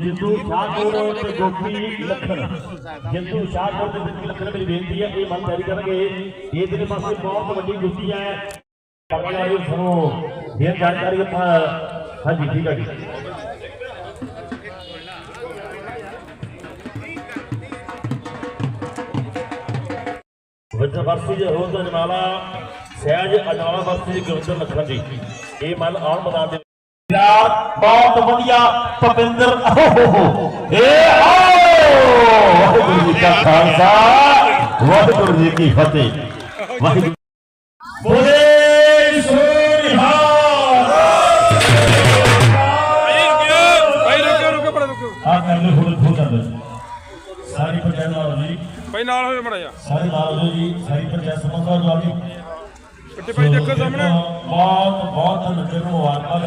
ਜਿੰਦੂ ਸ਼ਾਹਕੋਟ ਤੇ ਗੋਪੀ ਲੱਖਣ ਜਿੰਦੂ ਸ਼ਾਹਕੋਟ ਤੇ ਗੋਪੀ ਲੱਖਣ ਮੇਰੀ ਬੇਨਤੀ ਹੈ, ਇਹ ਮਨ ਤਿਆਰੀ ਕਰਨਗੇ। ਇਹ ਜਿਹੜੇ ਪਾਸੇ ਬਹੁਤ ਵੱਡੀ ਗੁੱਟੀ ਹੈ ਕਪੜਾ ਇਹ ਸੁਣੋ ਇਹ ਜਾਣਕਾਰੀ ਹਾਂਜੀ, ਠੀਕ ਹੈ ਜੀ। ਵਿਜੇ ਵਰਸੀ ਦੇ ਰੋਜ਼ ਦਾ ਜਮਾਲਾ, ਸਹਿਜ ਅਜਾਲਾ ਵਰਸੀ ਦੇ ਗੁਰਦਰ ਲੱਖਣ ਜੀ। ਇਹ ਮਨ ਆਉਣ ਮੈਦਾਨ ਦੇ ਯਾਰ ਬਹੁਤ ਵਧੀਆ ਭਪਿੰਦਰ ਓਹ ਏ ਆਓ। ਵਾਹਿਗੁਰੂ ਜੀ ਕਾ ਖਾਲਸਾ। ਵਾਹਿਗੁਰੂ ਜੀ ਕੀ ਫਤਿਹ। ਵਾਹਿਗੁਰੂ ਬੋਲੇ ਸਾਰੀ ਪੰਚਾਇਤ ਨਾਲ ਜੀ। ਭਾਈ ਨਾਲ ਹੋਵੇ ਮੜਾ ਜਾ ਸਾਰੇ ਨਾਲ ਹੋ ਜੀ। ਸਾਰੀ ਪੰਚਾਇਤ ਸਮਝਦਾਰ ਨਾਲ ਜੀ। ਪਿੱਛੇ ਭਾਈ ਦੇਖੋ ਸਾਹਮਣੇ। ਬਹੁਤ ਬਹੁਤ ਨਜ਼ਰ ਨੂੰ ਮੁਬਾਰਕਾਂ।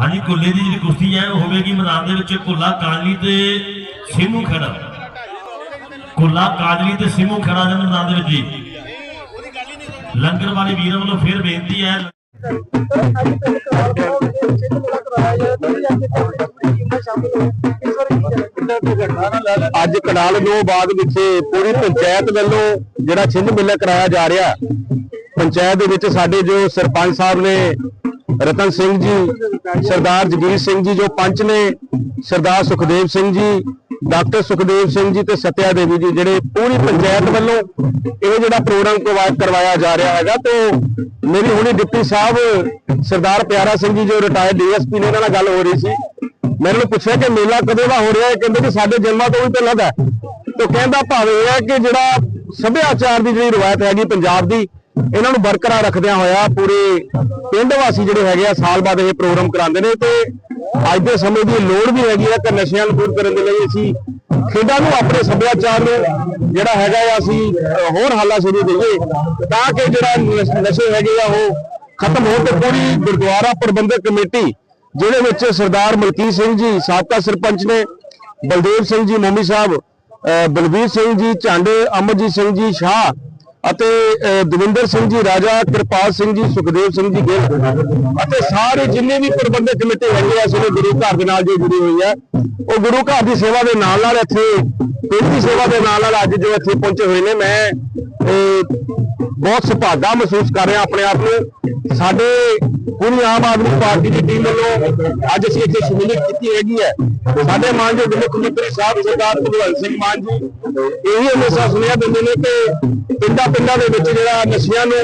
ਹਾਂਜੀ, ਕੁੱਲੇ ਦੀ ਜਿਹੜੀ ਕੁਸ਼ਤੀ ਹੈ, ਉਹ ਹੋਵੇਗੀ ਮੈਦਾਨ ਦੇ ਵਿੱਚ ਕੁੱਲਾ ਕਾਜਲੀ ਤੇ ਸਿੰਮੂ ਖੜਾ। ਕੁੱਲਾ ਕਾਜਲੀ ਤੇ ਸਿੰਮੂ ਖੜਾ ਦੇ ਮੈਦਾਨ ਦੇ ਵਿੱਚ ਜੀ। ਲੰਗਰ ਵਾਲੇ ਵੀਰਾਂ ਵੱਲੋਂ ਫੇਰ ਬੇਨਤੀ ਹੈ। ਅੱਜ ਕਨਾਲ ਨੂੰ ਬਾਅਦ ਵਿਖੇ ਪੂਰੀ ਪੰਚਾਇਤ ਵੱਲੋਂ ਜਿਹੜਾ ਛਿੰਨ ਮੇਲਾ ਕਰਾਇਆ ਜਾ ਰਿਹਾ, ਪੰਚਾਇਤ ਦੇ ਵਿੱਚ ਸਾਡੇ ਜੋ ਸਰਪੰਚ ਸਾਹਿਬ ਨੇ ਰਤਨ ਸਿੰਘ ਜੀ, ਸਰਦਾਰ ਜਗੀਰ ਸਿੰਘ ਜੀ, ਜੋ ਪੰਚ ਨੇ, ਸਰਦਾਰ ਸੁਖਦੇਵ ਸਿੰਘ ਜੀ, ਡਾਕਟਰ ਸੁਖਦੇਵ ਸਿੰਘ ਜੀ ਤੇ ਸਤਿਆ ਦੇਵੀ ਜੀ, ਜਿਹੜੇ ਪੂਰੀ ਪੰਚਾਇਤ ਵੱਲੋਂ ਇਹ ਜਿਹੜਾ ਪ੍ਰੋਗਰਾਮ ਕਰਵਾਇਆ ਜਾ ਰਿਹਾ ਹੈਗਾ ਤੇ ਮੇਰੀ ਹੁਣੀ ਡਿਪਟੀ ਸਾਹਿਬ ਸਰਦਾਰ ਪਿਆਰਾ ਸਿੰਘ ਜੀ, ਜੋ ਰਿਟਾਇਰਡ ਡੀਐਸਪੀ ਨੇ, ਇਹਨਾਂ ਨਾਲ ਗੱਲ ਹੋ ਰਹੀ ਸੀ ਮੈਂ ਨੂੰ ਪੁੱਛਿਆ ਕਿ ਮੇਲਾ ਕਦੋਂ ਦਾ ਹੋ ਰਿਹਾ ਹੈ ਕਹਿੰਦੇ ਕਿ ਸਾਡੇ ਜਨਮਾਂ ਤੋਂ ਵੀ ਪਹਿਲਾਂ ਦਾ ਹੈ। ਤੇ ਕਹਿੰਦਾ ਭਾਵ ਇਹ ਹੈ ਕਿ ਜਿਹੜਾ ਸੱਭਿਆਚਾਰ ਦੀ ਜਿਹੜੀ ਰਵਾਇਤ ਹੈਗੀ, ਪੰਜਾਬ ਦੀ ਇਹਨਾਂ ਨੂੰ ਬਰਕਰਾਰ ਰੱਖਦਿਆਂ ਹੋਇਆ ਪੂਰੇ ਪਿੰਡ ਵਾਸੀ ਜਿਹੜੇ ਹੈਗੇ ਆ, ਸਾਲ ਬਾਅਦ ਇਹ ਪ੍ਰੋਗਰਾਮ ਕਰਾਉਂਦੇ ਨੇ ਤੇ ਅੱਜ ਦੇ ਸਮੇਂ ਦੀ ਲੋੜ ਵੀ ਹੈਗੀ ਆ ਕਿ ਨਸ਼ਿਆਂ ਨੂੰ ਦੂਰ ਕਰਨ ਦੇ ਲਈ ਅਸੀਂ ਖੇਡਾਂ ਨੂੰ ਆਪਣੇ ਸੱਭਿਆਚਾਰ ਨੂੰ ਜਿਹੜਾ ਹੈਗਾ ਆ, ਅਸੀਂ ਹੋਰ ਹਾਲਾ ਸ਼ੁਰੂ ਦਈਏ ਤਾਂ ਕਿ ਜਿਹੜਾ ਨਸ਼ੇ ਹੈਗੇ ਆ, ਉਹ ਖਤਮ ਹੋਣ ਤੇ ਪੂਰੀ ਗੁਰਦੁਆਰਾ ਪ੍ਰਬੰਧਕ ਕਮੇਟੀ, ਜਿਹਦੇ ਵਿੱਚ ਸਰਦਾਰ ਮਲਕੀਤ ਸਿੰਘ ਜੀ, ਸਾਬਕਾ ਸਰਪੰਚ ਨੇ, ਬਲਦੇਵ ਸਿੰਘ ਜੀ, ਮੋਮੀ ਸਾਹਿਬ, ਅਹ ਬਲਵੀਰ ਸਿੰਘ ਜੀ, ਝਾਂਡੇ ਅਮਰਜੀਤ ਸਿੰਘ ਜੀ, ਸ਼ਾਹ ਅਤੇ ਦਵਿੰਦਰ ਸਿੰਘ ਜੀ, ਰਾਜਾ ਕਿਰਪਾਲ ਸਿੰਘ ਜੀ, ਸੁਖਦੇਵ ਸਿੰਘ ਜੀ ਗਿੱਲ ਅਤੇ ਸਾਰੇ ਜਿੰਨੇ ਵੀ ਪ੍ਰਬੰਧਕ ਕਮੇਟੀ ਹੈਗੇ ਆ ਸਾਰੇ ਗੁਰੂ ਘਰ ਦੇ ਨਾਲ ਜੋ ਜੁੜੀ ਹੋਈ ਹੈ ਉਹ ਗੁਰੂ ਘਰ ਦੀ ਸੇਵਾ ਦੇ ਨਾਲ ਨਾਲ ਇੱਥੇ ਪਿੰਡ ਦੀ ਸੇਵਾ ਦੇ ਨਾਲ ਨਾਲ ਅੱਜ ਜੋ ਇੱਥੇ ਪਹੁੰਚੇ ਹੋਏ ਨੇ, ਮੈਂ ਬਹੁਤ ਸੁਭਾਗਾ ਮਹਿਸੂਸ ਕਰ ਰਿਹਾ ਆਪਣੇ ਆਪ ਨੂੰ। ਸਾਡੇ ਪੂਰੀ ਆਮ ਆਦਮੀ ਪਾਰਟੀ ਦੀ ਟੀਮ ਵੱਲੋਂ ਅੱਜ ਅਸੀਂ ਇੱਥੇ ਸ਼ਮੂਲੀਅਤ ਕੀਤੀ ਹੈਗੀ ਹੈ। ਸਾਡੇ ਮਾਨਯੋਗ ਮੁੱਖ ਮੰਤਰੀ ਸਾਹਿਬ ਸਰਦਾਰ ਭਗਵੰਤ ਸਿੰਘ ਮਾਨ ਜੀ, ਇਹੀ ਹਮੇਸ਼ਾ ਸੁਣਿਆ ਦਿੰਦੇ ਨੇ ਕਿ ਪਿੰਡਾਂ ਪਿੰਡਾਂ ਦੇ ਵਿੱਚ ਜਿਹੜਾ ਨਸ਼ਿਆਂ ਨੂੰ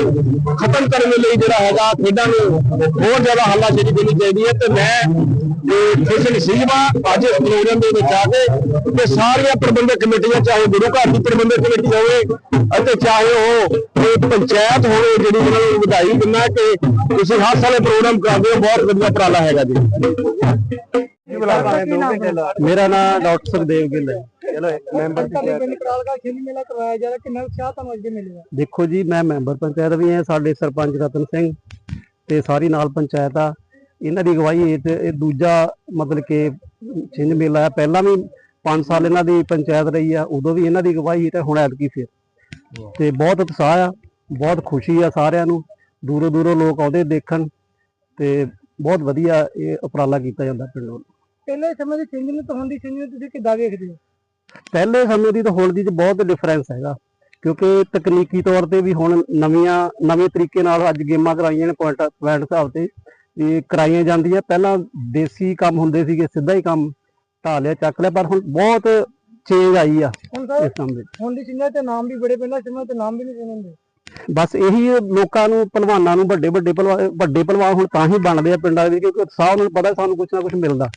ਖਤਮ ਕਰਨ ਲਈ ਜਿਹੜਾ ਹੈਗਾ, ਖੇਡਾਂ ਨੂੰ ਹੋਰ ਜ਼ਿਆਦਾ ਹੱਲਾਸ਼ੇਰੀ ਦੇਣੀ ਚਾਹੀਦੀ ਹੈ। ਤੇ ਮੈਂ ਇਹ ਖੁਸ਼ ਅੱਜ ਇਸ ਪ੍ਰੋਗਰਾਮ ਦੇ ਵਿੱਚ ਆ ਕੇ ਕਿ ਸਾਰੀਆਂ ਪ੍ਰਬੰਧਕ ਕਮੇਟੀਆਂ, ਚਾਹੇ ਗੁਰੂ ਘਰ ਦੀ ਪ੍ਰਬੰਧਕ ਕਮੇਟੀ ਹੋਵੇ ਅਤੇ ਚਾਹੇ ਉਹ ਪੰਚਾਇਤ ਹੋਵੇ ਜਿਹੜੀ ਇਹਨਾਂ ਨੂੰ ਵਧਾਈ ਦਿੰਦਾ ਕਿ ਤੁਸੀਂ ਹਰ ਸਾਲੇ ਪ੍ਰੋਗਰਾਮ ਕਰਦੇ ਹੋ ਬਹੁਤ ਵਧੀਆ ਉਪਰਾਲਾ ਹੈਗਾ ਜੀ। ਮੇਰਾ ਨਾਮ ਡਾਕਟਰ ਸੁਖਦੇਵ ਗਿੱਲ ਹੈ। ਚਲੋ ਮੈਂਬਰ ਮੇਲਾ ਕਰਵਾਇਆ ਜਾ ਰਿਹਾ ਕਿੰਨਾ ਉਤਸ਼ਾਹ ਤੁਹਾਨੂੰ ਅੱਗੇ ਮਿਲੇਗਾ ਦੇਖੋ ਜੀ ਮੈਂ ਮੈਂਬਰ ਪੰਚਾਇਤ ਵੀ ਹਾਂ ਸਾਡੇ ਸਰਪੰਚ ਰਤਨ ਸਿੰਘ ਤੇ ਸਾਰੀ ਨਾਲ ਪੰਚਾਇਤ ਆ। ਇਹਨਾਂ ਦੀ ਅਗਵਾਈ ਹੇਠ ਇਹ ਦੂਜਾ ਮਤਲਬ ਕਿ ਛਿੰਝ ਮੇਲਾ ਹੈ ਪਹਿਲਾਂ ਵੀ 5 ਸਾਲ ਇਹਨਾਂ ਦੀ ਪੰਚਾਇਤ ਰਹੀ ਆ ਉਦੋਂ ਵੀ ਇਹਨਾਂ ਦੀ ਅਗਵਾਈ ਹੇਠ ਹੁਣ ਐਤਕੀ ਫਿਰ। ਤੇ ਬਹੁਤ ਉਤਸ਼ਾਹ ਆ ਬਹੁਤ ਖੁਸ਼ੀ ਆ ਸਾਰਿਆਂ ਨੂੰ ਦੂਰੋਂ ਦੂਰੋਂ ਲੋਕ ਆਉਂਦੇ ਦੇਖਣ ਤੇ ਬਹੁਤ ਵਧੀਆ ਇਹ ਉਪਰਾਲਾ ਕੀਤਾ ਜਾਂਦਾ ਪਿੰਡ ਵੱਲੋਂ। ਪਹਿਲੇ ਸਮੇਂ ਦੀ ਚੇਂਜ ਨੂੰ ਤਾਂ ਹੁਣ ਦੀ ਚੇਂਜ ਨੂੰ ਤੁਸੀਂ ਕਿੱਦਾਂ ਵੇਖਦੇ ਹੋ? ਪਹਿਲੇ ਸਮੇਂ ਦੀ ਤੇ ਹੁਣ ਦੀ ਚ ਬਹੁਤ ਡਿਫਰੈਂਸ ਹੈਗਾ ਕਿਉਂਕਿ ਤਕਨੀਕੀ ਤੌਰ ਤੇ ਵੀ ਹੁਣ ਨਵੀਆਂ ਨਵੇਂ ਤਰੀਕੇ ਨਾਲ ਅੱਜ ਗੇਮਾਂ ਕਰਾਈਆਂ ਨੇ ਪੁਆਇੰਟ ਪੁਆਇੰਟ ਹਿਸਾਬ ਤੇ ਇਹ ਕਰਾਈਆਂ ਜਾਂਦੀਆਂ। ਪਹਿਲਾਂ ਦੇਸੀ ਕੰਮ ਹੁੰਦੇ ਸੀਗੇ ਸਿੱਧਾ ਹੀ ਕੰਮ ਢਾ ਲਿਆ ਚੱਕ ਲਿਆ ਪਰ ਹੁਣ ਬਹੁਤ ਚੇਂਜ ਆਈ ਆ ਹੁਣ ਇਸ ਸਰ ਕੰਮ ਵਿੱਚ। ਹੁਣ ਦੀ ਚੇਂਜ ਤੇ ਨਾਮ ਵੀ ਬੜੇ ਪਹਿਲਾਂ ਸਮੇਂ ਤੇ ਨਾਮ ਵੀ ਨਹੀਂ ਸੁਣਦੇ ਬਸ ਇਹੀ ਲੋਕਾਂ ਨੂੰ ਪਹਿਲਵਾਨਾਂ ਨੂੰ ਵੱਡੇ ਵੱਡੇ ਪਹਿਲਵਾਨ ਵੱਡੇ ਪਹਿਲਵਾਨ ਹੁਣ ਤਾਂ ਹੀ ਬਣਦੇ ਆ ਪਿੰਡਾਂ ਦੇ ਵਿੱਚ ਕਿਉਂਕਿ ਉਤਸ਼ਾਹ ਉਹਨਾਂ ਨੂੰ ਪਤਾ ਸਾਨੂੰ ਕੁਝ ਨਾ ਕੁਝ ਮਿਲਦਾ।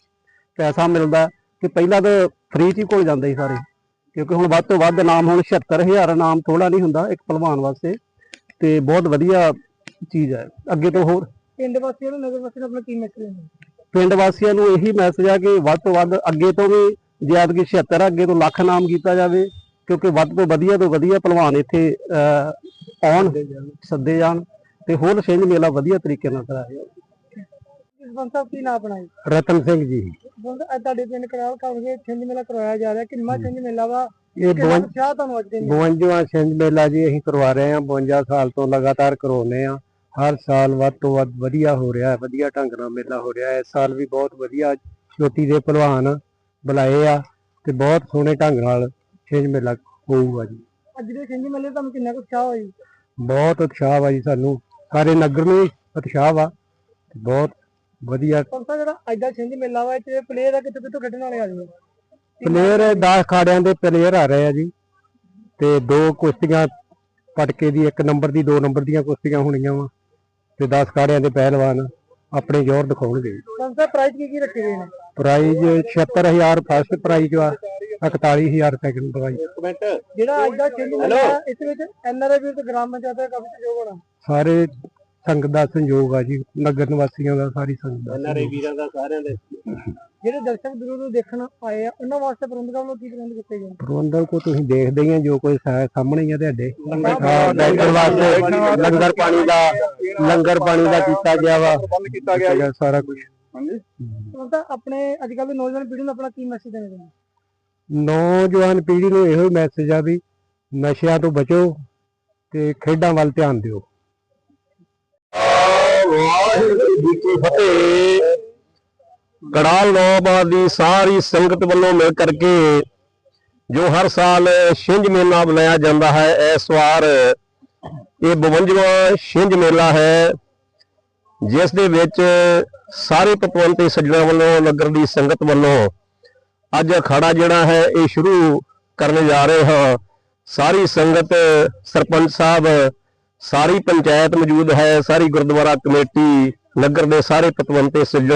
ਪੈਸਾ ਮਿਲਦਾ ਕਿ ਪਹਿਲਾਂ ਤਾਂ ਫ੍ਰੀ ਚ ਹੀ ਕੋਲ ਜਾਂਦੇ ਸੀ ਸਾਰੇ। ਕਿਉਂਕਿ ਹੁਣ ਵੱਧ ਤੋਂ ਵੱਧ ਨਾਮ ਹੁਣ 76000 ਨਾਮ ਥੋੜਾ ਨਹੀਂ ਹੁੰਦਾ ਇੱਕ ਪਹਿਲਵਾਨ ਵਾਸਤੇ। ਤੇ ਬਹੁਤ ਵਧੀਆ ਚੀਜ਼ ਹੈ ਅੱਗੇ ਤੋਂ ਹੋਰ? ਪਿੰਡ ਵਾਸੀਆਂ ਨੂੰ ਨਗਰ ਵਾਸੀਆਂ ਨੂੰ ਆਪਣਾ ਕੀ ਮੈਸੇਜ ਹੈ ਪਿੰਡ ਵਾਸੀਆਂ ਨੂੰ ਇਹੀ ਮੈਸੇਜ ਆ ਕਿ ਵੱਧ ਤੋਂ ਵੱਧ ਅੱਗੇ ਤੋਂ ਵੀ ਜਿਆਦ ਕਿ 76 ਆ, ਅੱਗੇ ਤੋਂ ਲੱਖ ਨਾਮ ਕੀਤਾ ਜਾਵੇ ਕਿਉਂਕਿ ਵੱਧ ਤੋਂ ਵਧੀਆ ਤੋਂ ਵਧੀਆ ਪਹਿਲਵਾਨ ਇੱਥੇ ਆਉਣ ਸੱਦੇ ਜਾਣ ਤੇ ਹੋਰ ਛਿੰਝ ਮੇਲਾ ਵਧੀਆ ਤਰੀਕੇ ਨਾਲ ਕਰਾਇਆ ਕੀ ਨਾਮ ਜੀ? ਰਤਨ ਸਿੰਘ ਜੀ। ਹੁਣ ਅੱਜ ਤੁਹਾਡੇ ਪਿੰਡ ਕਰਾਲ ਕਾਉਂਗੇ ਚੇਂਜ ਮੇਲਾ ਕਰਵਾਇਆ ਜਾ ਰਿਹਾ ਕਿੰਨਾ ਚੇਂਜ ਮੇਲਾ ਵਾ? ਇਹ ਕਿੰਨਾ ਉਤਸ਼ਾਹ ਤੁਹਾਨੂੰ ਅੱਜ ਦੇ ਮਿਲਿਆ? 52ਵਾਂ ਛਿੰਝ ਮੇਲਾ ਜੀ ਅਸੀਂ ਕਰਵਾ ਰਹੇ ਹਾਂ 52 ਸਾਲ ਤੋਂ ਲਗਾਤਾਰ ਕਰਵਾਉਂਦੇ ਆ ਹਰ ਸਾਲ ਵੱਧ ਤੋਂ ਵੱਧ ਵਧੀਆ ਹੋ ਰਿਹਾ ਹੈ ਵਧੀਆ ਢੰਗ ਨਾਲ ਮੇਲਾ ਹੋ ਰਿਹਾ ਹੈ। ਇਸ ਸਾਲ ਵੀ ਬਹੁਤ ਵਧੀਆ ਚੋਟੀ ਦੇ ਪਹਿਲਵਾਨ ਬੁਲਾਏ ਆ ਤੇ ਬਹੁਤ ਸੋਹਣੇ ਢੰਗ ਨਾਲ ਛਿੰਝ ਮੇਲਾ ਹੋਊਗਾ ਜੀ। ਅੱਜ ਦੇ ਛਿੰਝ ਮੇਲੇ ਤੁਹਾਨੂੰ ਕਿੰਨਾ ਕੁ ਉਤਸ਼ਾਹ ਹੋਈ ਬਹੁਤ ਉਤਸ਼ਾਹ ਵਾ ਜੀ ਸਾਨੂੰ। ਸਾਰੇ ਨਗਰ ਨੂੰ ਹੀ ਉਤਸ਼ਾਹ ਵਾ। ਤੇ ਬਹੁਤ ਵਧੀਆ। ਪੰਸਾ ਜਿਹੜਾ ਅੱਜ ਦਾ ਛਿੰਝ ਮੇਲਾ ਵਾ ਇੱਥੇ ਪਲੇਅਰ ਆ ਕਿੱਥੋਂ ਕਿੱਥੋਂ ਖੇਡਣ ਵਾਲੇ ਆ ਜੀ? ਪਲੇਅਰ 10 ਖਾੜਿਆਂ ਦੇ ਪਲੇਅਰ ਆ ਰਹੇ ਆ ਜੀ। ਤੇ ਦੋ ਕੁਸ਼ਤੀਆਂ ਪਟਕੇ ਦੀ ਇੱਕ ਨੰਬਰ ਦੀ ਦੋ ਨੰਬਰ ਦੀਆਂ ਕੁਸ਼ਤੀਆਂ ਹੋਣੀਆਂ ਵਾ। ਤੇ 10 ਖਾੜਿਆਂ ਦੇ ਪਹਿਲਵਾਨ ਆਪਣੇ ਜ਼ੋਰ ਦਿਖਾਉਣਗੇ। ਪੰਸਾ ਪ੍ਰਾਈਜ਼ ਕੀ ਕੀ ਰੱਖੇ ਗਏ ਨੇ? ਪ੍ਰਾਈਜ਼ 76000 ਫਸਟ ਪ੍ਰਾਈਜ਼ ਵਾ 41000 ਸੈਕੰਡ ਪ੍ਰਾਈਜ਼ ਜਿਹੜਾ ਅੱਜ ਦਾ ਛਿੰਝ ਮੇਲਾ ਆ, ਇਸ ਵਿੱਚ ਐਨਆਰਆਈ ਵੀ ਤੇ ਗ੍ਰਾਮ ਪੰਚਾਇਤ ਦਾ ਕਾਫੀ ਸਹਿਯੋਗ ਹੋਣਾ। ਸਾਰੇ ਸੰਗਤ ਦਾ ਸੰਯੋਗ ਆ ਜੀ ਨਗਰ ਨਿਵਾਸੀਆਂ ਦਾ ਸਾਰੀ ਸੰਗਤ ਦਾ। ਵੀਰਾਂ ਦਾ ਸਾਰਿਆਂ ਦੇ। ਜਿਹੜੇ ਦਰਸ਼ਕ ਦੂਰੋਂ ਤੋਂ ਦੇਖਣ ਆਏ ਆ ਉਹਨਾਂ ਵਾਸਤੇ ਪ੍ਰਬੰਧਕਾਂ ਵੱਲੋਂ ਕੀ ਪ੍ਰਬੰਧ ਕੀਤੇ ਗਏ? ਪ੍ਰਬੰਧਕ ਕੋ ਤੁਸੀਂ ਦੇਖਦੇ ਹੀ ਆ ਜੋ ਕੋਈ ਸਾਹਮਣੇ ਹੀ ਆ ਤੁਹਾਡੇ ਹਾਂ ਬੈਠਣ ਵਾਸਤੇ ਲੰਗਰ ਪਾਣੀ ਦਾ ਲੰਗਰ ਪਾਣੀ ਦਾ ਕੀਤਾ ਗਿਆ ਵਾ। ਕੀਤਾ ਗਿਆ। ਸਾਰਾ ਕੁਝ ਪੰਸਾ ਆਪਣੇ ਅੱਜ ਕੱਲ੍ਹ ਦੇ ਨੌਜਵਾਨ ਪੀੜ੍ਹੀ ਨੂੰ ਆਪਣਾ ਕੀ ਮੈਸੇਜ ਦੇਣਾ ਚਾਹੁੰਦੇ? ਨੌਜਵਾਨ ਪੀੜ੍ਹੀ ਨੂੰ ਇਹੋ ਮੈਸੇਜ ਆ ਵੀ ਨਸ਼ਿਆਂ ਤੋਂ ਬਚੋ ਤੇ ਖੇਡਾਂ ਵੱਲ ਧਿਆਨ ਦਿਓ। ਵਾਹਿਗੁਰੂ ਜੀ ਕੀ ਫਤਿਹ ਕੜਾਲ ਨੌਬਾਦ ਦੀ ਸਾਰੀ ਸੰਗਤ ਵੱਲੋਂ ਮਿਲ ਕਰਕੇ ਜੋ ਹਰ ਸਾਲ ਛਿੰਝ ਮੇਲਾ ਬੁਲਾਇਆ ਜਾਂਦਾ ਹੈ ਇਸ ਵਾਰ ਇਹ 52ਵਾਂ ਛਿੰਝ ਮੇਲਾ ਹੈ। ਜਿਸ ਦੇ ਵਿੱਚ ਸਾਰੇ ਪਤਵੰਤੇ ਸੱਜਣਾ ਵੱਲੋਂ, ਨਗਰ ਦੀ ਸੰਗਤ ਵੱਲੋਂ ਅੱਜ ਅਖਾੜਾ ਜਿਹੜਾ ਹੈ, ਇਹ ਸ਼ੁਰੂ ਕਰਨ ਜਾ ਰਹੇ ਹਾਂ। ਸਾਰੀ ਸੰਗਤ, ਸਰਪੰਚ ਸਾਹਿਬ, ਸਾਰੀ ਪੰਚਾਇਤ ਮੌਜੂਦ ਹੈ, ਸਾਰੀ ਗੁਰਦੁਆਰਾ ਕਮੇਟੀ, ਨਗਰ ਦੇ ਸਾਰੇ ਪਤਵੰਤੇ ਸੱਜਣ